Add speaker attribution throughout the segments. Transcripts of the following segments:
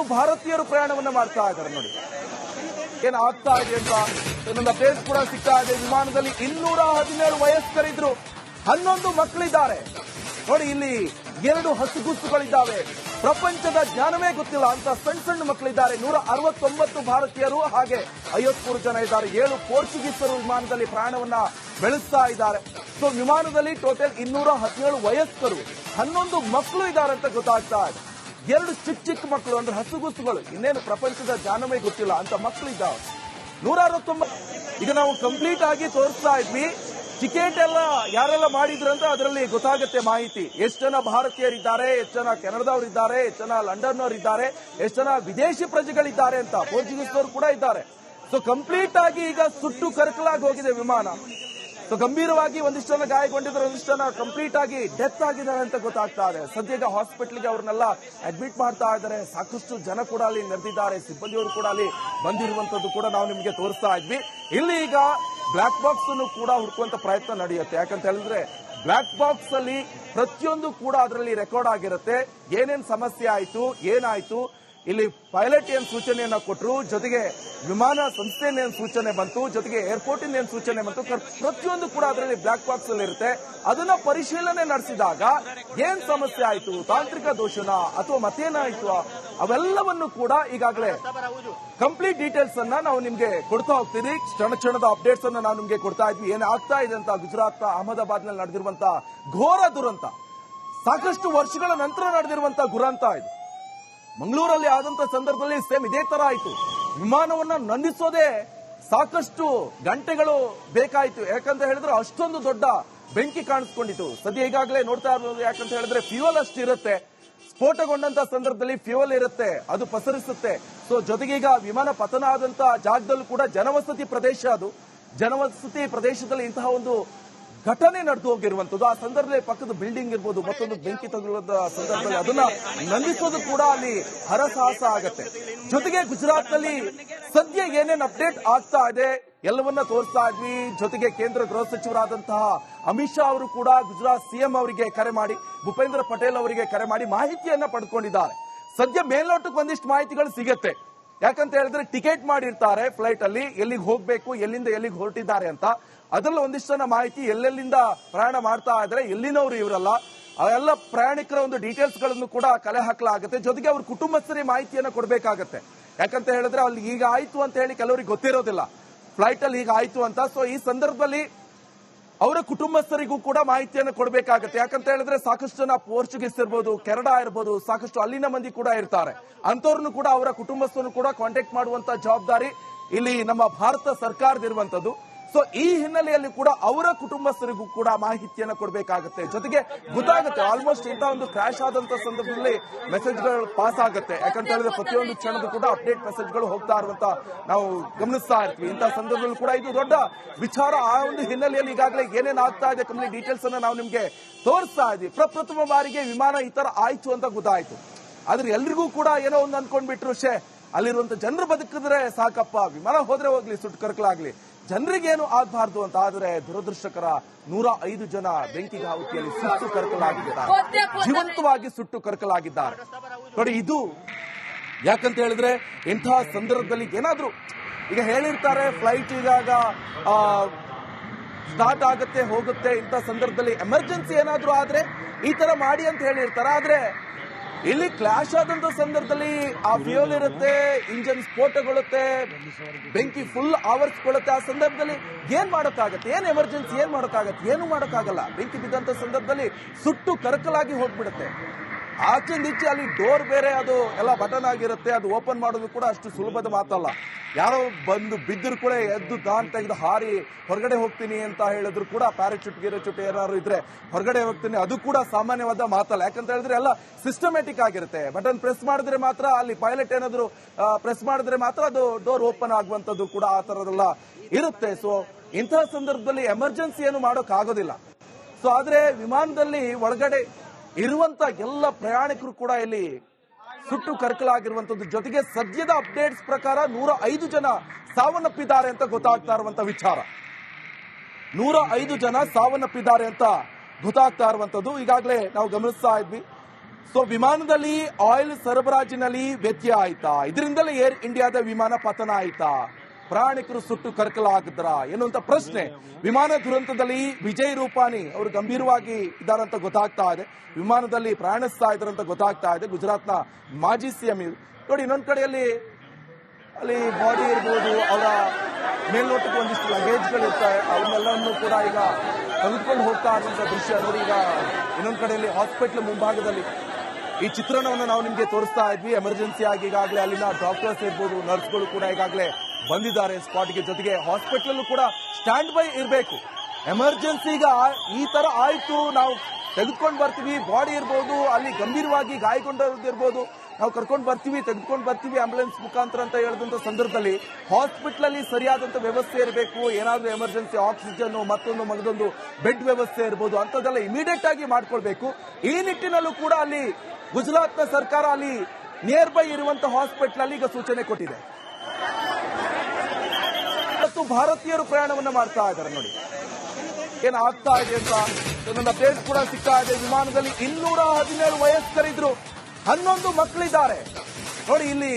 Speaker 1: ಅರವತ್ತೊಂಬತ್ತು ಭಾರತೀಯರು ಪ್ರಯಾಣವನ್ನ ಮಾಡ್ತಾ ಇದ್ದಾರೆ ನೋಡಿ. ಏನ್ ಆಗ್ತಾ ಇದೆ ಅಂತ ಇನ್ನೊಂದು ಅಪ್ಡೇಟ್ ಕೂಡ ಸಿಗ್ತಾ ಇದೆ. ವಿಮಾನದಲ್ಲಿ ಇನ್ನೂರ ಹದಿನೇಳು ವಯಸ್ಕರಿದ್ರು. ಹನ್ನೊಂದು ಮಕ್ಕಳಿದ್ದಾರೆ. ನೋಡಿ, ಇಲ್ಲಿ ಎರಡು ಹಸುಗುಸುಗಳಿದ್ದಾವೆ ಪ್ರಪಂಚದ ಜ್ಞಾನವೇ ಗೊತ್ತಿಲ್ಲ ಅಂತ ಸಣ್ಣ ಸಣ್ಣ ಮಕ್ಕಳಿದ್ದಾರೆ. ನೂರ ಅರವತ್ತೊಂಬತ್ತು ಭಾರತೀಯರು ಹಾಗೆ ಐವತ್ಮೂರು ಜನ ಇದ್ದಾರೆ. ಏಳು ಪೋರ್ಚುಗೀಸರು ವಿಮಾನದಲ್ಲಿ ಪ್ರಯಾಣವನ್ನ ಬೆಳೆಸ್ತಾ ಇದ್ದಾರೆ. ಸೊ ವಿಮಾನದಲ್ಲಿ ಟೋಟಲ್ ಇನ್ನೂರ ಹದಿನೇಳು ವಯಸ್ಕರು, ಹನ್ನೊಂದು ಮಕ್ಕಳು ಇದ್ದಾರೆ ಅಂತ ಗೊತ್ತಾಗ್ತಾ ಇದೆ. ಎರಡು ಚಿಕ್ಕ ಚಿಕ್ಕ ಮಕ್ಕಳು ಅಂದ್ರೆ ಹಸುಗುಸುಗಳು. ಇನ್ನೇನು ಪ್ರಪಂಚದ ಜ್ಞಾನವೇ ಗೊತ್ತಿಲ್ಲ ಅಂತ ಮಕ್ಕಳಿದ್ದಾವೆ. ನೂರ ಅರವತ್ತೊಂಬತ್ತು ಈಗ ನಾವು ಕಂಪ್ಲೀಟ್ ಆಗಿ ತೋರಿಸ್ತಾ ಇದ್ವಿ. ಟಿಕೆಟ್ ಎಲ್ಲ ಯಾರೆಲ್ಲ ಮಾಡಿದ್ರು ಅಂತ ಅದರಲ್ಲಿ ಗೊತ್ತಾಗುತ್ತೆ ಮಾಹಿತಿ. ಎಷ್ಟು ಜನ ಭಾರತೀಯರಿದ್ದಾರೆ, ಎಷ್ಟು ಜನ ಕೆನಡಾದವರಿದ್ದಾರೆ, ಎಷ್ಟು ಜನ ಲಂಡನ್ ಇದ್ದಾರೆ ಎಷ್ಟು ಜನ ವಿದೇಶಿ ಪ್ರಜೆಗಳಿದ್ದಾರೆ ಅಂತ ಪೋರ್ಚುಗೀಸ್ನವರು ಕೂಡ ಇದ್ದಾರೆ. ಸೊ ಕಂಪ್ಲೀಟ್ ಆಗಿ ಈಗ ಸುಟ್ಟು ಕರಕಲಾಗಿ ಹೋಗಿದೆ ವಿಮಾನ. ಸೊ ಗಂಭೀರವಾಗಿ ಒಂದಿಷ್ಟು ಜನ ಗಾಯಗೊಂಡಿದ್ದಾರೆ ಒಂದಿಷ್ಟು ಜನ ಕಂಪ್ಲೀಟ್ ಆಗಿ ಡೆತ್ ಆಗಿದ್ದಾರೆ ಅಂತ ಗೊತ್ತಾಗ್ತಾ ಇದೆ. ಸದ್ಯಗ ಹಾಸ್ಪಿಟಲ್ಗೆ ಅವ್ರನ್ನೆಲ್ಲ ಅಡ್ಮಿಟ್ ಮಾಡ್ತಾ ಇದ್ದಾರೆ. ಸಾಕಷ್ಟು ಜನ ಕೂಡ ಅಲ್ಲಿ ನೆರೆದಿದ್ದಾರೆ. ಸಿಬ್ಬಂದಿಯವರು ಕೂಡ ಅಲ್ಲಿ ಬಂದಿರುವಂತದ್ದು ಕೂಡ ನಾವು ನಿಮಗೆ ತೋರಿಸ್ತಾ ಇದ್ವಿ. ಇಲ್ಲಿ ಈಗ ಬ್ಲಾಕ್ ಬಾಕ್ಸ್ ಅನ್ನು ಕೂಡ ಹುಡುಕುವಂತ ಪ್ರಯತ್ನ ನಡೆಯುತ್ತೆ. ಯಾಕಂತ ಹೇಳಿದ್ರೆ ಬ್ಲಾಕ್ ಬಾಕ್ಸ್ ಅಲ್ಲಿ ಪ್ರತಿಯೊಂದು ಕೂಡ ಅದರಲ್ಲಿ ರೆಕಾರ್ಡ್ ಆಗಿರುತ್ತೆ. ಏನೇನ್ ಸಮಸ್ಯೆ ಆಯ್ತು, ಏನಾಯ್ತು ಇಲ್ಲಿ ಪೈಲಟ್ ಏನ್ ಸೂಚನೆಯನ್ನ ಕೊಟ್ಟರು ಜೊತೆಗೆ ವಿಮಾನ ಸಂಸ್ಥೆಯಿಂದ ಏನ್ ಸೂಚನೆ ಬಂತು, ಜೊತೆಗೆ ಏರ್ಪೋರ್ಟ್ ಇಂದ ಏನ್ ಸೂಚನೆ ಬಂತು ಪ್ರತಿಯೊಂದು ಕೂಡ ಅದರಲ್ಲಿ ಬ್ಲಾಕ್ ಬಾಕ್ಸ್ ಅಲ್ಲಿ ಇರುತ್ತೆ. ಅದನ್ನ ಪರಿಶೀಲನೆ ನಡೆಸಿದಾಗ ಏನ್ ಸಮಸ್ಯೆ ಆಯ್ತು, ತಾಂತ್ರಿಕ ದೋಷನ ಅಥವಾ ಮತ್ತೇನಾಯ್ತು, ಅವೆಲ್ಲವನ್ನು ಕೂಡ ಈಗಾಗಲೇ ಕಂಪ್ಲೀಟ್ ಡೀಟೇಲ್ಸ್ ಅನ್ನ ನಾವು ನಿಮ್ಗೆ ಕೊಡ್ತಾ ಹೋಗ್ತೀವಿ ಕ್ಷಣ ಕ್ಷಣದ ಅಪ್ಡೇಟ್ಸ್ ಅನ್ನ ನಾವು ನಿಮ್ಗೆ ಕೊಡ್ತಾ ಇದ್ವಿ. ಏನ್ ಆಗ್ತಾ ಇದೆ ಅಂತ ಗುಜರಾತ್ ಅಹಮದಾಬಾದ್ನಲ್ಲಿ ನಡೆದಿರುವಂತಹ ಘೋರ ದುರಂತ. ಸಾಕಷ್ಟು ವರ್ಷಗಳ ನಂತರ ನಡೆದಿರುವಂತಹ ದುರಂತ ಇದು. ಮಂಗಳೂರಲ್ಲಿ ಆದಂತ ಸಂದರ್ಭದಲ್ಲಿ ಸೇಮ್ ಇದೇ ತರ ಆಯ್ತು. ವಿಮಾನವನ್ನ ನಂದಿಸೋದೇ ಸಾಕಷ್ಟು ಗಂಟೆಗಳು ಬೇಕಾಯ್ತು. ಯಾಕಂತ ಹೇಳಿದ್ರೆ ಅಷ್ಟೊಂದು ದೊಡ್ಡ ಬೆಂಕಿ ಕಾಣಿಸ್ಕೊಂಡಿತ್ತು. ಸದ್ಯ ಈಗಾಗಲೇ ನೋಡ್ತಾ ಇರೋದು ಯಾಕಂತ ಹೇಳಿದ್ರೆ ಫ್ಯೂಯಲ್ ಅಷ್ಟು ಇರುತ್ತೆ. ಸ್ಫೋಟಗೊಂಡಂತ ಸಂದರ್ಭದಲ್ಲಿ ಫ್ಯೂಯಲ್ ಇರುತ್ತೆ. ಅದು ಪಸರಿಸುತ್ತೆ. ಸೊ ಜೊತೆಗೆ ಈಗ ವಿಮಾನ ಪತನ ಆದಂತ ಜಾಗದಲ್ಲೂ ಕೂಡ ಜನವಸತಿ ಪ್ರದೇಶ ಅದು. ಜನವಸತಿ ಪ್ರದೇಶದಲ್ಲಿ ಇಂತಹ ಒಂದು ಘಟನೆ ನಡೆದು ಹೋಗಿರುವಂತದ್ದು. ಆ ಸಂದರ್ಭದಲ್ಲಿ ಪಕ್ಕದ ಬಿಲ್ಡಿಂಗ್ ಇರ್ಬೋದು, ಮತ್ತೊಂದು ಬೆಂಕಿ ತಗುಲದ ಸಂದರ್ಭದಲ್ಲಿ ಅದನ್ನ ನಂದಿಸೋದು ಕೂಡ ಅಲ್ಲಿ ಹರಸಾಹಸ ಆಗತ್ತೆ. ಜೊತೆಗೆ ಗುಜರಾತ್ನಲ್ಲಿ ಸದ್ಯ ಏನೇನು ಅಪ್ಡೇಟ್ ಆಗ್ತಾ ಇದೆ ಎಲ್ಲವನ್ನ ತೋರಿಸ್ತಾ ಇದ್ವಿ. ಜೊತೆಗೆ ಕೇಂದ್ರ ಗೃಹ ಸಚಿವರಾದಂತಹ ಅಮಿತ್ ಶಾ ಅವರು ಕೂಡ ಗುಜರಾತ್ ಸಿಎಂ ಅವರಿಗೆ ಕರೆ ಮಾಡಿ, ಭೂಪೇಂದ್ರ ಪಟೇಲ್ ಅವರಿಗೆ ಕರೆ ಮಾಡಿ ಮಾಹಿತಿಯನ್ನ ಪಡ್ಕೊಂಡಿದ್ದಾರೆ. ಸದ್ಯ ಮೇಲ್ನೋಟಕ್ಕೆ ಒಂದಿಷ್ಟು ಮಾಹಿತಿಗಳು ಸಿಗತ್ತೆ. ಯಾಕಂತ ಹೇಳಿದ್ರೆ ಟಿಕೆಟ್ ಮಾಡಿರ್ತಾರೆ ಫ್ಲೈಟ್ ಅಲ್ಲಿ, ಎಲ್ಲಿಗೆ ಹೋಗ್ಬೇಕು, ಎಲ್ಲಿಂದ ಎಲ್ಲಿಗೆ ಹೊರಟಿದ್ದಾರೆ ಅಂತ. ಅದರಲ್ಲಿ ಒಂದಿಷ್ಟು ಜನ ಮಾಹಿತಿ ಎಲ್ಲೆಲ್ಲಿಂದ ಪ್ರಯಾಣ ಮಾಡ್ತಾ ಇದ್ರೆ ಎಲ್ಲಿನವರು ಇವರಲ್ಲ ಎಲ್ಲ ಪ್ರಯಾಣಿಕರ ಒಂದು ಡೀಟೇಲ್ಸ್ಗಳನ್ನು ಕೂಡ ಕಲೆ ಹಾಕಲಾಗುತ್ತೆ. ಜೊತೆಗೆ ಅವ್ರ ಕುಟುಂಬಸ್ಥರಿಗೆ ಮಾಹಿತಿಯನ್ನು ಕೊಡಬೇಕಾಗತ್ತೆ. ಯಾಕಂತ ಹೇಳಿದ್ರೆ ಅಲ್ಲಿ ಈಗ ಆಯ್ತು ಅಂತ ಹೇಳಿ ಕೆಲವರಿಗೆ ಗೊತ್ತಿರೋದಿಲ್ಲ. ಫ್ಲೈಟ್ ಅಲ್ಲಿ ಈಗ ಆಯ್ತು ಅಂತ. ಸೊ ಈ ಸಂದರ್ಭದಲ್ಲಿ ಅವರ ಕುಟುಂಬಸ್ಥರಿಗೂ ಕೂಡ ಮಾಹಿತಿಯನ್ನು ಕೊಡಬೇಕಾಗತ್ತೆ. ಯಾಕಂತ ಹೇಳಿದ್ರೆ ಸಾಕಷ್ಟು ಜನ ಪೋರ್ಚುಗೀಸ್ ಇರ್ಬೋದು ಕೆನಡಾ ಇರ್ಬೋದು, ಸಾಕಷ್ಟು ಅಲ್ಲಿನ ಮಂದಿ ಕೂಡ ಇರ್ತಾರೆ. ಅಂತವ್ರನ್ನು ಕೂಡ ಅವರ ಕುಟುಂಬಸ್ಥರನ್ನು ಕೂಡ ಕಾಂಟ್ಯಾಕ್ಟ್ ಮಾಡುವಂತ ಜವಾಬ್ದಾರಿ ಇಲ್ಲಿ ನಮ್ಮ ಭಾರತ ಸರ್ಕಾರದಿರುವಂತದ್ದು ಸೊ ಈ ಹಿನ್ನೆಲೆಯಲ್ಲಿ ಕೂಡ ಅವರ ಕುಟುಂಬಸ್ಥರಿಗೂ ಕೂಡ ಮಾಹಿತಿಯನ್ನು ಕೊಡಬೇಕಾಗುತ್ತೆ. ಜೊತೆಗೆ ಗೊತ್ತಾಗುತ್ತೆ ಆಲ್ಮೋಸ್ಟ್ ಇಂಥ ಒಂದು ಕ್ರಾಶ್ ಆದಂತ ಸಂದರ್ಭದಲ್ಲಿ ಮೆಸೇಜ್ಗಳು ಪಾಸ್ ಆಗುತ್ತೆ. ಯಾಕಂತ ಹೇಳಿದ್ರೆ ಪ್ರತಿಯೊಂದು ಕ್ಷಣದ ಕೂಡ ಅಪ್ಡೇಟ್ ಮೆಸೇಜ್ಗಳು ಹೋಗ್ತಾ ಇರುವಂತ ನಾವು ಗಮನಿಸ್ತಾ ಇರ್ತೀವಿ. ಇಂಥ ಸಂದರ್ಭದಲ್ಲಿ ಕೂಡ ಇದು ದೊಡ್ಡ ವಿಚಾರ. ಆ ಒಂದು ಹಿನ್ನೆಲೆಯಲ್ಲಿ ಈಗಾಗಲೇ ಏನೇನ್ ಆಗ್ತಾ ಇದೆ ಕಂಪ್ಲೀಟ್ ಡೀಟೇಲ್ಸ್ ಅನ್ನ ನಾವು ನಿಮ್ಗೆ ತೋರಿಸ್ತಾ ಇದ್ವಿ ಪ್ರಪ್ರಥಮ ಬಾರಿಗೆ ವಿಮಾನ ಈ ತರ ಆಯ್ತು ಅಂತ ಗೊತ್ತಾಯ್ತು. ಆದ್ರೆ ಎಲ್ರಿಗೂ ಕೂಡ ಏನೋ ಒಂದು ಅನ್ಕೊಂಡ್ಬಿಟ್ರು ಶೇ ಅಲ್ಲಿರುವಂತ ಜನರು ಬದುಕಿದ್ರೆ ಸಾಕಪ್ಪ. ವಿಮಾನ ಹೋದ್ರೆ ಹೋಗ್ಲಿ, ಸುಟ್ಟು ಕರ್ಕಲಾಗ್ಲಿ. ಜನರಿಗೇನು ಆಗಬಾರ್ದು ಅಂತ ಆದರೆ ದುರದೃಷ್ಟಕರ ನೂರ ಐದು ಜನ ಬೆಂಕಿ ಆಹುತಿಯಲ್ಲಿ ಸುಟ್ಟು ಕರ್ಕಲಾಗಿದ್ದಾರೆ. ಜೀವಂತವಾಗಿ ಸುಟ್ಟು ಕರ್ಕಲಾಗಿದ್ದಾರೆ. ನೋಡಿ ಇದು ಯಾಕಂತ ಹೇಳಿದ್ರೆ ಇಂತಹ ಸಂದರ್ಭದಲ್ಲಿ ಏನಾದ್ರೂ ಈಗ ಹೇಳಿರ್ತಾರೆ ಫ್ಲೈಟ್ ಇದಾಗ ಆ, ಸ್ಟಾರ್ಟ್ ಆಗುತ್ತೆ ಹೋಗುತ್ತೆ ಇಂಥ ಸಂದರ್ಭದಲ್ಲಿ ಎಮರ್ಜೆನ್ಸಿ ಏನಾದ್ರೂ ಆದ್ರೆ ಈ ತರ ಮಾಡಿ ಅಂತ ಹೇಳಿರ್ತಾರೆ. ಆದ್ರೆ ಇಲ್ಲಿ ಕ್ಲಾಶ್ ಆದಂತ ಸಂದರ್ಭದಲ್ಲಿ ಆ ಫ್ಯೂಲ್ ಇರುತ್ತೆ ಇಂಜನ್ ಸ್ಫೋಟಗೊಳ್ಳುತ್ತೆ ಬೆಂಕಿ ಫುಲ್ ಆವರಿಸ್ಕೊಳ್ಳುತ್ತೆ. ಆ ಸಂದರ್ಭದಲ್ಲಿ ಏನ್ ಮಾಡೋಕ್ಕಾಗತ್ತೆ? ಏನ್ ಎಮರ್ಜೆನ್ಸಿ ಏನ್ ಮಾಡೋಕ್ಕಾಗತ್ತೆ? ಏನು ಮಾಡೋಕ್ಕಾಗಲ್ಲ. ಬೆಂಕಿ ಬಿದ್ದಂತ ಸಂದರ್ಭದಲ್ಲಿ ಸುಟ್ಟು ಕರಕಲಾಗಿ ಹೋಗ್ಬಿಡುತ್ತೆ. ಆಚಿಂದ ಅಲ್ಲಿ ಡೋರ್ ಬೇರೆ, ಅದು ಎಲ್ಲ ಬಟನ್ ಆಗಿರುತ್ತೆ, ಅದು ಓಪನ್ ಮಾಡೋದು ಕೂಡ ಅಷ್ಟು ಸುಲಭದ ಮಾತಲ್ಲ. ಯಾರೋ ಬಂದು ಬಿದ್ದರೂ ಕೂಡ ಎದ್ದು ದಾನ್ ತೆಗೆದು ಹಾರಿ, ಹೊರಗಡೆ ಹೋಗ್ತೀನಿ ಅಂತ ಹೇಳಿದ್ರು ಕೂಡ ಪ್ಯಾರಾಚೂಟ್ ಗಿರಚೂಟ್ ಏನಾದ್ರು ಇದ್ರೆ ಹೊರಗಡೆ ಹೋಗ್ತೀನಿ, ಅದು ಕೂಡ ಸಾಮಾನ್ಯವಾದ ಮಾತಲ್ಲ. ಯಾಕಂತ ಹೇಳಿದ್ರೆ ಎಲ್ಲ ಸಿಸ್ಟಮ್ಯಾಟಿಕ್ ಆಗಿರುತ್ತೆ. ಬಟನ್ ಪ್ರೆಸ್ ಮಾಡಿದ್ರೆ ಮಾತ್ರ ಅಲ್ಲಿ ಪೈಲಟ್ ಏನಾದ್ರು ಪ್ರೆಸ್ ಮಾಡಿದ್ರೆ ಮಾತ್ರ ಅದು ಡೋರ್ ಓಪನ್ ಆಗುವಂತದ್ದು ಕೂಡ ಆ ತರದೆಲ್ಲ ಇರುತ್ತೆ. ಸೊ ಇಂತಹ ಸಂದರ್ಭದಲ್ಲಿ ಎಮರ್ಜೆನ್ಸಿ ಏನು ಮಾಡೋಕ್ ಆಗೋದಿಲ್ಲ ಸೊ ಆದ್ರೆ ವಿಮಾನದಲ್ಲಿ ಒಳಗಡೆ ಇರುವಂತ ಎಲ್ಲ ಪ್ರಯಾಣಿಕರು ಕೂಡ ಇಲ್ಲಿ ಸುಟ್ಟು ಕರ್ಕಲಾಗಿರುವಂತದ್ದು. ಜೊತೆಗೆ ಸದ್ಯದ ಅಪ್ಡೇಟ್ಸ್ ಪ್ರಕಾರ ನೂರ ಐದು ಜನ ಸಾವನ್ನಪ್ಪಿದ್ದಾರೆ ಅಂತ ಗೊತ್ತಾಗ್ತಾ ಇರುವಂತ ವಿಚಾರ. ನೂರ ಐದು ಜನ ಸಾವನ್ನಪ್ಪಿದ್ದಾರೆ ಅಂತ ಗೊತ್ತಾಗ್ತಾ ಇರುವಂತದ್ದು. ಈಗಾಗಲೇ ನಾವು ಗಮನಿಸ್ತಾ ಇದ್ವಿ. ಸೊ ವಿಮಾನದಲ್ಲಿ ಆಯಿಲ್ ಸರಬರಾಜಿನಲ್ಲಿ ವ್ಯತ್ಯಯ ಆಯ್ತಾ? ಇದರಿಂದಲೇ ಏರ್ ಇಂಡಿಯಾದ ವಿಮಾನ ಪತನ ಆಯ್ತಾ? ಪ್ರಯಾಣಿಕರು ಸುಟ್ಟು ಕರ್ಕಲಾಗಿದ್ರ ಎನ್ನುವಂತ ಪ್ರಶ್ನೆ. ವಿಮಾನ ದುರಂತದಲ್ಲಿ ವಿಜಯ್ ರೂಪಾನಿ ಅವರು ಗಂಭೀರವಾಗಿ ಇದ್ದಾರಂತ ಗೊತ್ತಾಗ್ತಾ ಇದೆ. ವಿಮಾನದಲ್ಲಿ ಪ್ರಯಾಣಿಸ್ತಾ ಇದ್ದಾರಂತ ಗೊತ್ತಾಗ್ತಾ ಇದೆ. ಗುಜರಾತ್ನ ಮಾಜಿ ಸಿಎಂ ನೋಡಿ, ಇನ್ನೊಂದು ಕಡೆಯಲ್ಲಿ ಅಲ್ಲಿ ಬಾಡಿ ಇರ್ಬೋದು, ಅವರ ಮೇಲ್ನೋಟಕ್ಕೆ ಒಂದಿಷ್ಟು ಲಗೇಜ್ಗಳು ಇರ್ತವೆ ಅವನ್ನೆಲ್ಲವನ್ನು ಕೂಡ ಈಗ ತೆಗೆದುಕೊಂಡು ಹೋಗ್ತಾ ಇರುವಂತ ದೃಶ್ಯ. ನೋಡಿ, ಈಗ ಇನ್ನೊಂದು ಕಡೆಯಲ್ಲಿ ಹಾಸ್ಪಿಟ್ಲ್ ಮುಂಭಾಗದಲ್ಲಿ ಈ ಚಿತ್ರಣವನ್ನು ನಾವು ನಿಮಗೆ ತೋರಿಸ್ತಾ ಇದ್ವಿ. ಎಮರ್ಜೆನ್ಸಿ ಆಗಿ ಈಗಾಗಲೇ ಅಲ್ಲಿನ ಡಾಕ್ಟರ್ಸ್ ಇರ್ಬೋದು ನರ್ಸ್ಗಳು ಕೂಡ ಈಗಾಗಲೇ ಬಂದಿದ್ದಾರೆ ಸ್ಪಾಟ್ಗೆ ಜೊತೆಗೆ ಹಾಸ್ಪಿಟಲ್ ಕೂಡ ಸ್ಟ್ಯಾಂಡ್ ಬೈ ಇರಬೇಕು. ಎಮರ್ಜೆನ್ಸಿ ಈಗ ಈ ತರ ಆಯ್ತು, ನಾವು ತೆಗೆದುಕೊಂಡು ಬರ್ತೀವಿ, ಬಾಡಿ ಇರ್ಬೋದು, ಅಲ್ಲಿ ಗಂಭೀರವಾಗಿ ಗಾಯಗೊಂಡಿರ್ಬೋದು ನಾವು ಕರ್ಕೊಂಡು ಬರ್ತೀವಿ, ತೆಗೆದುಕೊಂಡು ಬರ್ತೀವಿ ಆಂಬುಲೆನ್ಸ್ ಮುಖಾಂತರ ಅಂತ ಹೇಳಿದಂತ ಸಂದರ್ಭದಲ್ಲಿ ಹಾಸ್ಪಿಟಲ್ ಅಲ್ಲಿ ಸರಿಯಾದಂತ ವ್ಯವಸ್ಥೆ ಇರಬೇಕು, ಏನಾದರೂ ಎಮರ್ಜೆನ್ಸಿ, ಆಕ್ಸಿಜನ್, ಮತ್ತೊಂದು ಮಗದೊಂದು ಬೆಡ್ ವ್ಯವಸ್ಥೆ ಇರ್ಬೋದು, ಅಂಥದ್ದೆಲ್ಲ ಇಮಿಡಿಯೇಟ್ ಆಗಿ ಮಾಡ್ಕೊಳ್ಬೇಕು. ಈ ನಿಟ್ಟಿನಲ್ಲೂ ಕೂಡ ಅಲ್ಲಿ ಗುಜರಾತ್ನ ಸರ್ಕಾರ ಅಲ್ಲಿ ನಿಯರ್ ಬೈ ಇರುವಂತ ಹಾಸ್ಪಿಟಲ್ ಅಲ್ಲಿ ಈಗ ಸೂಚನೆ ಕೊಟ್ಟಿದೆ. ಮತ್ತು ಭಾರತೀಯರು ಪ್ರಯಾಣವನ್ನ ಮಾಡ್ತಾ ಇದ್ದಾರೆ ನೋಡಿ. ಏನ್ ಆಗ್ತಾ ಇದೆ ಅಂತ ನನ್ನ ಅಪ್ಡೇಟ್ ಕೂಡ ಸಿಗ್ತಾ ಇದೆ. ವಿಮಾನದಲ್ಲಿ ಇನ್ನೂರ ಹದಿನೇಳು ವಯಸ್ಕರಿದ್ರು. ಹನ್ನೊಂದು ಮಕ್ಕಳಿದ್ದಾರೆ. ನೋಡಿ, ಇಲ್ಲಿ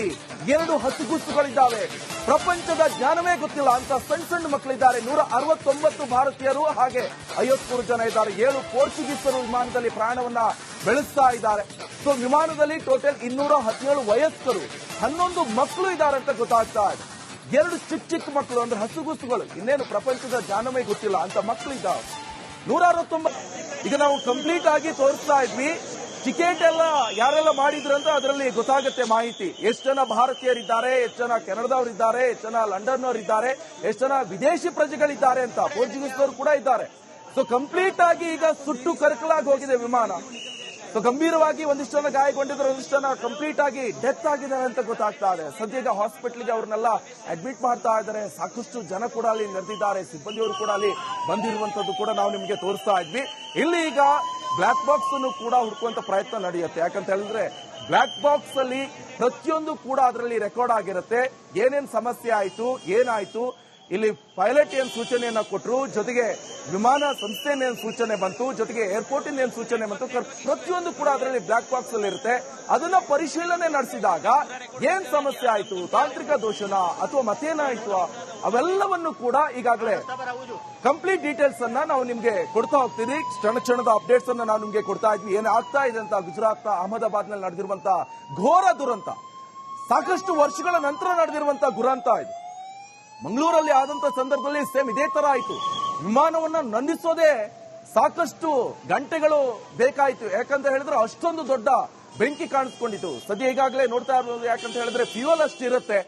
Speaker 1: ಎರಡು ಹಸುಗುಸುಗಳಿದ್ದಾವೆ ಪ್ರಪಂಚದ ಜ್ಞಾನವೇ ಗೊತ್ತಿಲ್ಲ ಅಂತ ಸಣ್ಣ ಸಣ್ಣ ಮಕ್ಕಳಿದ್ದಾರೆ. ನೂರ ಅರವತ್ತೊಂಬತ್ತು ಭಾರತೀಯರು ಹಾಗೆ ಐವತ್ಮೂರು ಜನ ಇದ್ದಾರೆ. ಏಳು ಪೋರ್ಚುಗೀಸರು ವಿಮಾನದಲ್ಲಿ ಪ್ರಯಾಣವನ್ನ ಬೆಳೆಸ್ತಾ ಇದ್ದಾರೆ. ಸೊ ವಿಮಾನದಲ್ಲಿ ಟೋಟಲ್ ಇನ್ನೂರ ಹದಿನೇಳು ವಯಸ್ಕರು, ಹನ್ನೊಂದು ಮಕ್ಕಳು ಇದ್ದಾರೆ ಅಂತ ಗೊತ್ತಾಗ್ತಾ ಇದೆ. ಎರಡು ಚಿಕ್ಕ ಚಿಕ್ಕ ಮಕ್ಕಳು ಅಂದ್ರೆ ಹಸುಗುಸುಗಳು. ಇನ್ನೇನು ಪ್ರಪಂಚದ ಜ್ಞಾನವೇ ಗೊತ್ತಿಲ್ಲ ಅಂತ ಮಕ್ಕಳು ಇದ್ದಾವೆ ನೂರ ಈಗ ನಾವು ಕಂಪ್ಲೀಟ್ ಆಗಿ ತೋರಿಸ್ತಾ ಇದ್ವಿ. ಟಿಕೆಟ್ ಎಲ್ಲ ಯಾರೆಲ್ಲ ಮಾಡಿದ್ರು ಅಂತ ಅದರಲ್ಲಿ ಗೊತ್ತಾಗುತ್ತೆ ಮಾಹಿತಿ. ಎಷ್ಟು ಜನ ಭಾರತೀಯರಿದ್ದಾರೆ, ಎಷ್ಟು ಜನ ಕೆನಡಾದವರಿದ್ದಾರೆ, ಎಷ್ಟು ಜನ ಲಂಡನ್ ಅವರಿದ್ದಾರೆ ಎಷ್ಟು ಜನ ವಿದೇಶಿ ಪ್ರಜೆಗಳಿದ್ದಾರೆ ಅಂತ ಪೋರ್ಚುಗೀಸ್ನವರು ಕೂಡ ಇದ್ದಾರೆ. ಸೊ ಕಂಪ್ಲೀಟ್ ಆಗಿ ಈಗ ಸುಟ್ಟು ಕರ್ಕಲಾಗಿ ಹೋಗಿದೆ ವಿಮಾನ. ಗಂಭೀರವಾಗಿ ಒಂದಿಷ್ಟು ಜನ ಗಾಯಗೊಂಡಿದ್ದಾರೆ ಒಂದಿಷ್ಟು ಜನ ಕಂಪ್ಲೀಟ್ ಆಗಿ ಡೆತ್ ಆಗಿದ್ದಾರೆ ಅಂತ ಗೊತ್ತಾಗ್ತಾ ಇದೆ. ಸದ್ಯದ ಹಾಸ್ಪಿಟಲ್ಗೆ ಅವ್ರನ್ನೆಲ್ಲ ಅಡ್ಮಿಟ್ ಮಾಡ್ತಾ ಇದ್ದಾರೆ. ಸಾಕಷ್ಟು ಜನ ಕೂಡ ಅಲ್ಲಿ ನಡೆದಿದ್ದಾರೆ ಸಿಬ್ಬಂದಿಯವರು ಕೂಡ ಅಲ್ಲಿ ಬಂದಿರುವಂತದ್ದು ಕೂಡ ನಾವು ನಿಮಗೆ ತೋರಿಸ್ತಾ ಇದ್ವಿ. ಇಲ್ಲಿ ಈಗ ಬ್ಲಾಕ್ ಬಾಕ್ಸ್ ಅನ್ನು ಕೂಡ ಹುಡುಕುವಂತ ಪ್ರಯತ್ನ ನಡೆಯುತ್ತೆ. ಯಾಕಂತ ಹೇಳಿದ್ರೆ ಬ್ಲಾಕ್ ಬಾಕ್ಸ್ ಅಲ್ಲಿ ಪ್ರತಿಯೊಂದು ಕೂಡ ಅದರಲ್ಲಿ ರೆಕಾರ್ಡ್ ಆಗಿರುತ್ತೆ. ಏನೇನ್ ಸಮಸ್ಯೆ ಆಯ್ತು, ಏನಾಯ್ತು ಇಲ್ಲಿ ಪೈಲಟ್ ಏನ್ ಸೂಚನೆಯನ್ನ ಕೊಟ್ಟರು ಜೊತೆಗೆ ವಿಮಾನ ಸಂಸ್ಥೆ ಏನ್ ಸೂಚನೆ ಬಂತು, ಜೊತೆಗೆ ಏರ್ಪೋರ್ಟ್ ಏನ್ ಸೂಚನೆ ಬಂತು ಪ್ರತಿಯೊಂದು ಕೂಡ ಅದರಲ್ಲಿ ಬ್ಲಾಕ್ ಬಾಕ್ಸ್ ಅಲ್ಲಿ ಇರುತ್ತೆ. ಅದನ್ನ ಪರಿಶೀಲನೆ ನಡೆಸಿದಾಗ ಏನ್ ಸಮಸ್ಯೆ ಆಯ್ತು, ತಾಂತ್ರಿಕ ದೋಷನ ಅಥವಾ ಮತೇನಾಯ್ತು ಅವೆಲ್ಲವನ್ನು ಕೂಡ ಈಗಾಗಲೇ ಕಂಪ್ಲೀಟ್ ಡೀಟೇಲ್ಸ್ ಅನ್ನ ನಾವು ನಿಮ್ಗೆ ಕೊಡ್ತಾ ಹೋಗ್ತೀವಿ. ಕ್ಷಣ ಕ್ಷಣದ ಅಪ್ಡೇಟ್ಸ್ ಅನ್ನ ನಾವು ನಿಮ್ಗೆ ಕೊಡ್ತಾ ಇದ್ವಿ. ಏನ್ ಆಗ್ತಾ ಇದೆ ಅಂತ ಗುಜರಾತ್ ಅಹಮದಾಬಾದ್ನಲ್ಲಿ ನಡೆದಿರುವಂತಹ ಘೋರ ದುರಂತ. ಸಾಕಷ್ಟು ವರ್ಷಗಳ ನಂತರ ನಡೆದಿರುವಂತಹ ದುರಂತ ಇದು. ಮಂಗಳೂರಲ್ಲಿ ಆದಂತ ಸಂದರ್ಭದಲ್ಲಿ ಸೇಮ್ ಇದೇ ತರ ಆಯ್ತು. ವಿಮಾನವನ್ನ ನಂದಿಸೋದೇ ಸಾಕಷ್ಟು ಗಂಟೆಗಳು ಬೇಕಾಯ್ತು. ಯಾಕಂತ ಹೇಳಿದ್ರೆ ಅಷ್ಟೊಂದು ದೊಡ್ಡ ಬೆಂಕಿ ಕಾಣಿಸ್ಕೊಂಡಿತ್ತು. ಸದ್ಯ ಈಗಾಗಲೇ ನೋಡ್ತಾ ಇರೋದು ಯಾಕಂತ ಹೇಳಿದ್ರೆ ಫ್ಯೂಯಲ್ ಅಷ್ಟು ಇರುತ್ತೆ.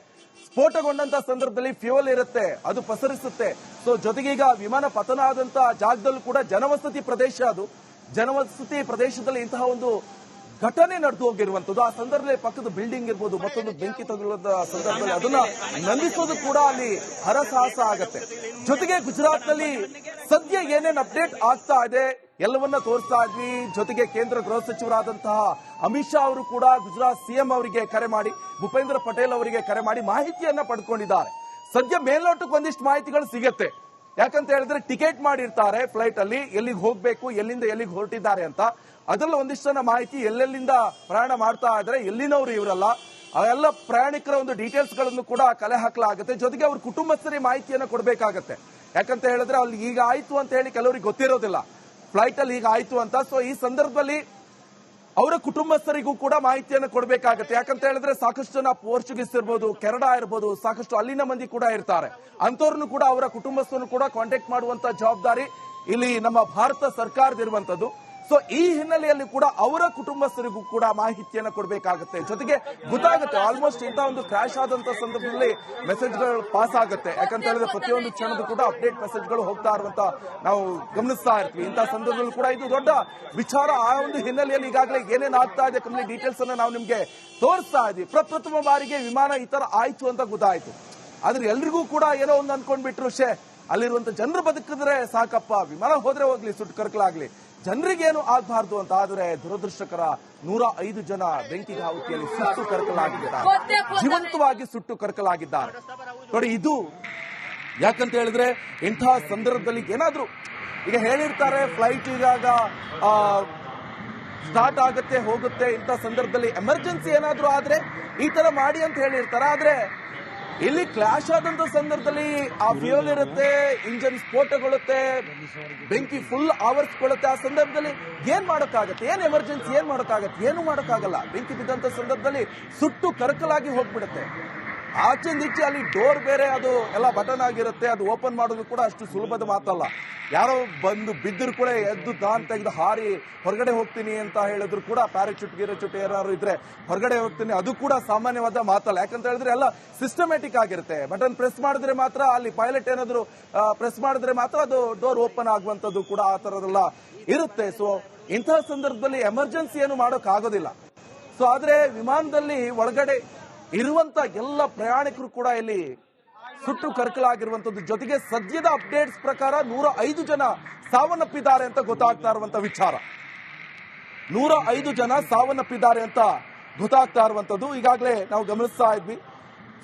Speaker 1: ಸ್ಫೋಟಗೊಂಡಂತ ಸಂದರ್ಭದಲ್ಲಿ ಫ್ಯೂಯಲ್ ಇರುತ್ತೆ. ಅದು ಪಸರಿಸುತ್ತೆ. ಸೊ ಜೊತೆಗೆ ಈಗ ವಿಮಾನ ಪತನ ಆದಂತ ಜಾಗದಲ್ಲೂ ಕೂಡ ಜನವಸತಿ ಪ್ರದೇಶ ಅದು. ಜನವಸತಿ ಪ್ರದೇಶದಲ್ಲಿ ಇಂತಹ ಒಂದು ಘಟನೆ ನಡೆದು ಹೋಗಿರುವಂತದ್ದು. ಆ ಸಂದರ್ಭದಲ್ಲಿ ಪಕ್ಕದ ಬಿಲ್ಡಿಂಗ್ ಇರ್ಬೋದು, ಮತ್ತೊಂದು ಬೆಂಕಿ ತಗುಲದ ಸಂದರ್ಭದಲ್ಲಿ ಅದನ್ನ ನಂದಿಸೋದು ಕೂಡ ಅಲ್ಲಿ ಹರಸಾಹಸ ಆಗತ್ತೆ. ಜೊತೆಗೆ ಗುಜರಾತ್ನಲ್ಲಿ ಸದ್ಯ ಏನೇನು ಅಪ್ಡೇಟ್ ಆಗ್ತಾ ಇದೆ ಎಲ್ಲವನ್ನ ತೋರಿಸ್ತಾ ಇದ್ವಿ. ಜೊತೆಗೆ ಕೇಂದ್ರ ಗೃಹ ಸಚಿವರಾದಂತಹ ಅಮಿತ್ ಶಾ ಅವರು ಕೂಡ ಗುಜರಾತ್ ಸಿಎಂ ಅವರಿಗೆ ಕರೆ ಮಾಡಿ, ಭೂಪೇಂದ್ರ ಪಟೇಲ್ ಅವರಿಗೆ ಕರೆ ಮಾಡಿ ಮಾಹಿತಿಯನ್ನ ಪಡ್ಕೊಂಡಿದ್ದಾರೆ. ಸದ್ಯ ಮೇಲ್ನೋಟಕ್ಕೆ ಒಂದಿಷ್ಟು ಮಾಹಿತಿಗಳು ಸಿಗತ್ತೆ. ಯಾಕಂತ ಹೇಳಿದ್ರೆ ಟಿಕೆಟ್ ಮಾಡಿರ್ತಾರೆ ಫ್ಲೈಟ್ ಅಲ್ಲಿ, ಎಲ್ಲಿಗೆ ಹೋಗ್ಬೇಕು, ಎಲ್ಲಿಂದ ಎಲ್ಲಿಗೆ ಹೊರಟಿದ್ದಾರೆ ಅಂತ. ಅದರಲ್ಲಿ ಒಂದಿಷ್ಟು ಜನ ಮಾಹಿತಿ ಎಲ್ಲೆಲ್ಲಿಂದ ಪ್ರಯಾಣ ಮಾಡ್ತಾ ಇದ್ರೆ ಎಲ್ಲಿನವರು ಇವರಲ್ಲ. ಅವೆಲ್ಲ ಪ್ರಯಾಣಿಕರ ಒಂದು ಡೀಟೇಲ್ಸ್ಗಳನ್ನು ಕೂಡ ಕಲೆ ಹಾಕಲಾಗುತ್ತೆ. ಜೊತೆಗೆ ಅವ್ರ ಕುಟುಂಬಸ್ಥರಿಗೆ ಮಾಹಿತಿಯನ್ನು ಕೊಡಬೇಕಾಗತ್ತೆ. ಯಾಕಂತ ಹೇಳಿದ್ರೆ ಅಲ್ಲಿ ಈಗ ಆಯ್ತು ಅಂತ ಹೇಳಿ ಕೆಲವರಿಗೆ ಗೊತ್ತಿರೋದಿಲ್ಲ. ಫ್ಲೈಟ್ ಅಲ್ಲಿ ಈಗ ಆಯ್ತು ಅಂತ. ಸೊ ಈ ಸಂದರ್ಭದಲ್ಲಿ ಅವರ ಕುಟುಂಬಸ್ಥರಿಗೂ ಕೂಡ ಮಾಹಿತಿಯನ್ನು ಕೊಡಬೇಕಾಗತ್ತೆ. ಯಾಕಂತ ಹೇಳಿದ್ರೆ ಸಾಕಷ್ಟು ಜನ ಪೋರ್ಚುಗೀಸ್ ಇರ್ಬೋದು, ಕೆನಡಾ ಇರ್ಬೋದು, ಸಾಕಷ್ಟು ಅಲ್ಲಿನ ಮಂದಿ ಕೂಡ ಇರ್ತಾರೆ. ಅಂತವ್ರನ್ನು ಕೂಡ ಅವರ ಕುಟುಂಬಸ್ಥರನ್ನು ಕೂಡ ಕಾಂಟ್ಯಾಕ್ಟ್ ಮಾಡುವಂತ ಜವಾಬ್ದಾರಿ ಇಲ್ಲಿ ನಮ್ಮ ಭಾರತ ಸರ್ಕಾರದಿರುವಂತದ್ದು ಸೊ ಈ ಹಿನ್ನೆಲೆಯಲ್ಲಿ ಕೂಡ ಅವರ ಕುಟುಂಬಸ್ಥರಿಗೂ ಕೂಡ ಮಾಹಿತಿಯನ್ನು ಕೊಡಬೇಕಾಗುತ್ತೆ. ಜೊತೆಗೆ ಗೊತ್ತಾಗುತ್ತೆ ಆಲ್ಮೋಸ್ಟ್ ಇಂಥ ಒಂದು ಕ್ರಾಶ್ ಆದಂತ ಸಂದರ್ಭದಲ್ಲಿ ಮೆಸೇಜ್ಗಳು ಪಾಸ್ ಆಗುತ್ತೆ. ಯಾಕಂತ ಹೇಳಿದ್ರೆ ಪ್ರತಿಯೊಂದು ಕ್ಷಣದ ಕೂಡ ಅಪ್ಡೇಟ್ ಮೆಸೇಜ್ಗಳು ಹೋಗ್ತಾ ಇರುವಂತ ನಾವು ಗಮನಿಸ್ತಾ ಇರ್ತೀವಿ. ಇಂಥ ಸಂದರ್ಭದಲ್ಲಿ ಕೂಡ ಇದು ದೊಡ್ಡ ವಿಚಾರ. ಆ ಒಂದು ಹಿನ್ನೆಲೆಯಲ್ಲಿ ಈಗಾಗಲೇ ಏನೇನ್ ಆಗ್ತಾ ಇದೆ ಕಂಪ್ಲೀಟ್ ಡೀಟೇಲ್ಸ್ ಅನ್ನ ನಾವು ನಿಮ್ಗೆ ತೋರಿಸ್ತಾ ಇದ್ವಿ ಪ್ರಪ್ರಥಮ ಬಾರಿಗೆ ವಿಮಾನ ಈ ತರ ಆಯ್ತು ಅಂತ ಗೊತ್ತಾಯ್ತು. ಆದ್ರೆ ಎಲ್ರಿಗೂ ಕೂಡ ಏನೋ ಒಂದು ಅನ್ಕೊಂಡ್ಬಿಟ್ರು ಶೇ ಅಲ್ಲಿರುವಂತ ಜನರು ಬದುಕಿದ್ರೆ ಸಾಕಪ್ಪ. ವಿಮಾನ ಹೋದ್ರೆ ಹೋಗ್ಲಿ, ಸುಟ್ಟು ಕರ್ಕಲಾಗ್ಲಿ. ಜನರಿಗೇನು ಆಗಬಾರ್ದು ಅಂತ ಆದರೆ ದುರದೃಷ್ಟಕರ ನೂರ ಐದು ಜನ ಬೆಂಕಿ ಧಾವತಿಯಲ್ಲಿ ಸುಟ್ಟು ಕರಕಲಾಗಿದ್ದಾರೆ. ಜೀವಂತವಾಗಿ ಸುಟ್ಟು ಕರಕಲಾಗಿದ್ದಾರೆ. ನೋಡಿ ಇದು ಯಾಕಂತ ಹೇಳಿದ್ರೆ ಇಂತಹ ಸಂದರ್ಭದಲ್ಲಿ ಏನಾದ್ರೂ ಈಗ ಹೇಳಿರ್ತಾರೆ ಫ್ಲೈಟ್ ಇದಾಗ ಸ್ಟಾರ್ಟ್ ಆಗುತ್ತೆ ಹೋಗುತ್ತೆ ಇಂಥ ಸಂದರ್ಭದಲ್ಲಿ ಎಮರ್ಜೆನ್ಸಿ ಏನಾದ್ರೂ ಆದ್ರೆ ಈ ತರ ಮಾಡಿ ಅಂತ ಹೇಳಿರ್ತಾರೆ. ಆದ್ರೆ ಇಲ್ಲಿ ಕ್ಲಾಶ್ ಆದಂತ ಸಂದರ್ಭದಲ್ಲಿ ಆ ಫ್ಯೂಲ್ ಇರುತ್ತೆ ಇಂಜನ್ ಸ್ಫೋಟಗೊಳ್ಳುತ್ತೆ ಬೆಂಕಿ ಫುಲ್ ಆವರಿಸ್ಕೊಳ್ಳುತ್ತೆ. ಆ ಸಂದರ್ಭದಲ್ಲಿ ಏನ್ ಮಾಡೋಕ್ಕಾಗತ್ತೆ? ಏನ್ ಎಮರ್ಜೆನ್ಸಿ ಏನ್ ಮಾಡೋಕ್ಕಾಗತ್ತೆ? ಏನು ಮಾಡೋಕ್ಕಾಗಲ್ಲ. ಬೆಂಕಿ ಬಿದ್ದಂತ ಸಂದರ್ಭದಲ್ಲಿ ಸುಟ್ಟು ಕರಕಲಾಗಿ ಹೋಗ್ಬಿಡುತ್ತೆ. ಆಚೆಂದ ಈಚೆ ಅಲ್ಲಿ ಡೋರ್ ಬೇರೆ, ಅದು ಎಲ್ಲ ಬಟನ್ ಆಗಿರುತ್ತೆ, ಅದು ಓಪನ್ ಮಾಡೋದು ಕೂಡ ಅಷ್ಟು ಸುಲಭದ ಮಾತಲ್ಲ. ಯಾರೋ ಬಂದು ಬಿದ್ದರೂ ಕೂಡ ಎದ್ದು ದಾನ್ ತೆಗೆದು ಹಾರಿ, ಹೊರಗಡೆ ಹೋಗ್ತೀನಿ ಅಂತ ಹೇಳಿದ್ರು ಕೂಡ ಪ್ಯಾರಾಚೂಟ್ ಗಿರಚೂಟ್ ಏನಾದ್ರು ಇದ್ರೆ ಹೊರಗಡೆ ಹೋಗ್ತೀನಿ, ಅದು ಕೂಡ ಸಾಮಾನ್ಯವಾದ ಮಾತಲ್ಲ. ಯಾಕಂತ ಹೇಳಿದ್ರೆ ಎಲ್ಲ ಸಿಸ್ಟಮ್ಯಾಟಿಕ್ ಆಗಿರುತ್ತೆ. ಬಟನ್ ಪ್ರೆಸ್ ಮಾಡಿದ್ರೆ ಮಾತ್ರ ಅಲ್ಲಿ ಪೈಲಟ್ ಏನಾದ್ರು ಪ್ರೆಸ್ ಮಾಡಿದ್ರೆ ಮಾತ್ರ ಅದು ಡೋರ್ ಓಪನ್ ಆಗುವಂತದ್ದು ಕೂಡ ಆ ತರದೆಲ್ಲ ಇರುತ್ತೆ. ಸೊ ಇಂತಹ ಸಂದರ್ಭದಲ್ಲಿ ಎಮರ್ಜೆನ್ಸಿ ಏನು ಮಾಡೋಕ್ ಆಗೋದಿಲ್ಲ ಸೊ ಆದ್ರೆ ವಿಮಾನದಲ್ಲಿ ಒಳಗಡೆ ಇರುವಂತ ಎಲ್ಲ ಪ್ರಯಾಣಿಕರು ಕೂಡ ಇಲ್ಲಿ ಸುಟ್ಟು ಕರ್ಕಲಾಗಿರುವಂತದ್ದು. ಜೊತೆಗೆ ಸದ್ಯದ ಅಪ್ಡೇಟ್ಸ್ ಪ್ರಕಾರ ನೂರ ಐದು ಜನ ಸಾವನ್ನಪ್ಪಿದ್ದಾರೆ ಅಂತ ಗೊತ್ತಾಗ್ತಾ ಇರುವಂತ ವಿಚಾರ. ನೂರ ಐದು ಜನ ಸಾವನ್ನಪ್ಪಿದ್ದಾರೆ ಅಂತ ಗೊತ್ತಾಗ್ತಾ ಇರುವಂತದ್ದು. ಈಗಾಗಲೇ ನಾವು ಗಮನಿಸ್ತಾ ಇದ್ವಿ.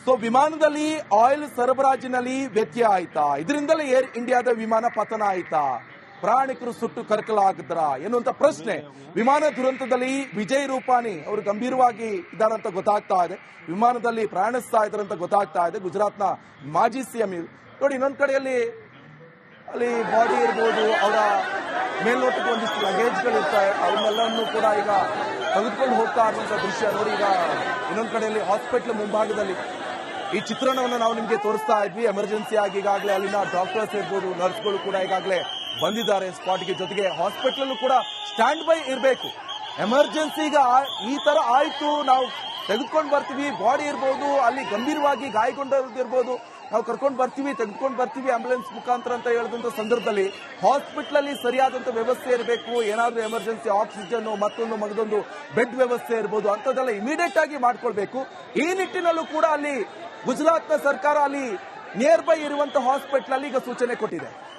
Speaker 1: ಸೊ ವಿಮಾನದಲ್ಲಿ ಆಯಿಲ್ ಸರಬರಾಜಿನಲ್ಲಿ ವ್ಯತ್ಯಯ ಆಯ್ತಾ? ಇದರಿಂದಲೇ ಏರ್ ಇಂಡಿಯಾದ ವಿಮಾನ ಪತನ ಆಯ್ತಾ? ಪ್ರಯಾಣಿಕರು ಸುಟ್ಟು ಕರಕಲಾಗಿದ್ರ ಎನ್ನುವಂತ ಪ್ರಶ್ನೆ. ವಿಮಾನ ದುರಂತದಲ್ಲಿ ವಿಜಯ್ ರೂಪಾನಿ ಅವರು ಗಂಭೀರವಾಗಿ ಇದ್ದಾರಂತ ಗೊತ್ತಾಗ್ತಾ ಇದೆ. ವಿಮಾನದಲ್ಲಿ ಪ್ರಯಾಣಿಸ್ತಾ ಅಂತ ಗೊತ್ತಾಗ್ತಾ ಇದೆ. ಗುಜರಾತ್ನ ಮಾಜಿ ಸಿಎಂ ನೋಡಿ, ಇನ್ನೊಂದ್ ಕಡೆಯಲ್ಲಿ ಅಲ್ಲಿ ಬಾಡಿ ಇರ್ಬೋದು, ಅವರ ಮೇಲ್ನೋಟಕ್ಕೆ ಒಂದಿಷ್ಟು ಲಗೇಜ್ಗಳು ಇರ್ತವೆ ಅವನ್ನೆಲ್ಲವನ್ನು ಕೂಡ ಈಗ ತೆಗೆದುಕೊಂಡು ಹೋಗ್ತಾ ಇರುವಂತಹ ದೃಶ್ಯ. ನೋಡಿ, ಈಗ ಇನ್ನೊಂದ್ ಕಡೆಯಲ್ಲಿ ಹಾಸ್ಪಿಟ್ಲ್ ಮುಂಭಾಗದಲ್ಲಿ ಈ ಚಿತ್ರಣವನ್ನು ನಾವು ನಿಮಗೆ ತೋರಿಸ್ತಾ ಇದ್ವಿ. ಎಮರ್ಜೆನ್ಸಿ ಆಗಿ ಈಗಾಗಲೇ ಅಲ್ಲಿನ ಡಾಕ್ಟರ್ಸ್ ಇರ್ಬೋದು ನರ್ಸ್ಗಳು ಕೂಡ ಈಗಾಗಲೇ ಬಂದಿದ್ದಾರೆ ಸ್ಪಾಟ್ಗೆ ಜೊತೆಗೆ ಹಾಸ್ಪಿಟಲ್ ಕೂಡ ಸ್ಟ್ಯಾಂಡ್ ಬೈ ಇರಬೇಕು. ಎಮರ್ಜೆನ್ಸಿ ಈಗ ಆ- ಈ ತರ ಆಯ್ತು, ನಾವು ತೆಗೆದುಕೊಂಡು ಬರ್ತೀವಿ, ಬಾಡಿ ಇರ್ಬೋದು, ಅಲ್ಲಿ ಗಂಭೀರವಾಗಿ ಗಾಯಗೊಂಡಿರ್ಬೋದು ನಾವು ಕರ್ಕೊಂಡು ಬರ್ತೀವಿ, ತೆಗೆದುಕೊಂಡು ಬರ್ತೀವಿ ಆಂಬುಲೆನ್ಸ್ ಮುಖಾಂತರ ಅಂತ ಹೇಳಿದಂತ ಸಂದರ್ಭದಲ್ಲಿ ಹಾಸ್ಪಿಟಲ್ ಅಲ್ಲಿ ಸರಿಯಾದಂತ ವ್ಯವಸ್ಥೆ ಇರಬೇಕು, ಏನಾದರೂ ಎಮರ್ಜೆನ್ಸಿ, ಆಕ್ಸಿಜನ್, ಮತ್ತೊಂದು ಮಗದೊಂದು ಬೆಡ್ ವ್ಯವಸ್ಥೆ ಇರ್ಬೋದು, ಅಂಥದ್ದೆಲ್ಲ ಇಮಿಡಿಯೇಟ್ ಆಗಿ ಮಾಡ್ಕೊಳ್ಬೇಕು. ಈ ನಿಟ್ಟಿನಲ್ಲೂ ಕೂಡ ಅಲ್ಲಿ ಗುಜರಾತ್ನ ಸರ್ಕಾರ ಅಲ್ಲಿ ನಿಯರ್ ಬೈ ಇರುವಂತ ಹಾಸ್ಪಿಟಲ್ ಅಲ್ಲಿ ಈಗ ಸೂಚನೆ ಕೊಟ್ಟಿದೆ.